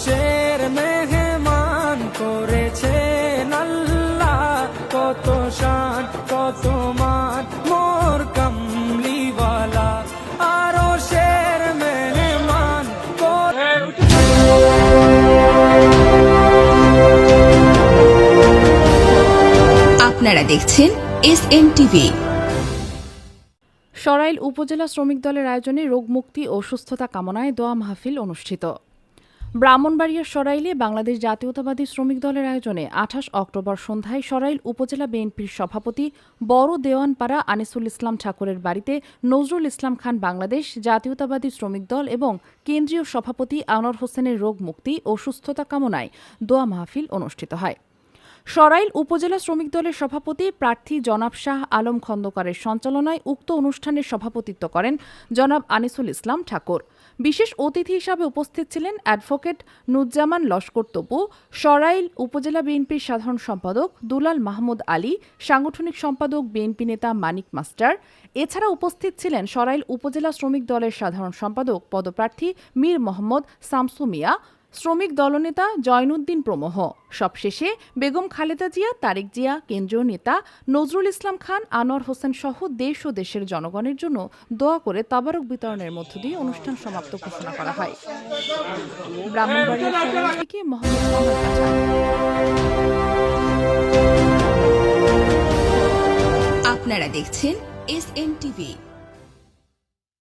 আরশের মেহমান করেছে আল্লাহ। কত শান কত মান মোর কমলিওয়ালা। আরশের মেহমান করে আপনারা দেখছেন এস এম টিভি সরাইল উপজেলা শ্রমিক দলের আয়োজনে রোগমুক্তি ও সুস্থতা কামনায় দোয়া মাহফিল অনুষ্ঠিত। ব্রাহ্মণবাড়িয়ার সরাইলে বাংলাদেশ জাতীয়তাবাদী শ্রমিক দলের আয়োজনে আঠাশ অক্টোবর সন্ধ্যায় সরাইল উপজেলা বিএনপির সভাপতি বড় দেওয়ানপাড়া আনিসুল ইসলাম ঠাকুরের বাড়িতে নজরুল ইসলাম খান বাংলাদেশ জাতীয়তাবাদী শ্রমিক দল এবং কেন্দ্রীয় সভাপতি আনোয়ার হোসেনের রোগ মুক্তি ও সুস্থতা কামনায় দোয়া মাহফিল অনুষ্ঠিত হয়। সরাইল উপজেলা শ্রমিক দলের সভাপতি প্রার্থী জনাব শাহ আলম খন্দকারের সঞ্চালনায় উক্ত অনুষ্ঠানের সভাপতিত্ব করেন জনাব আনিসুল ইসলাম ঠাকুর। বিশেষ অতিথি হিসাবে উপস্থিত ছিলেন অ্যাডভোকেট নুজ্জামান লস্কর তপু সরাইল উপজেলা বিএনপির সাধারণ সম্পাদক দুলাল মাহমুদ আলী, সাংগঠনিক সম্পাদক বিএনপি নেতা মানিক মাস্টার। এছাড়া উপস্থিত ছিলেন সরাইল উপজেলা শ্রমিক দলের সাধারণ সম্পাদক পদপ্রার্থী মীর মোহাম্মদ শামসু মিয়া শ্রমিক দলনেতা জয়নুদ্দিন প্রমুখ সবশেষে বেগম খালেদা জিয়া, তারেক জিয়া, কেন্দ্রীয় নেতা নজরুল ইসলাম খান, আনোয়ার হোসেন সহ দেশ ও দেশের জনগণের জন্য দোয়া করে তাবারক বিতরণের মধ্য দিয়ে অনুষ্ঠান সমাপ্ত ঘোষণা করা হয়। আপনারা দেখছেন এস এম টিভি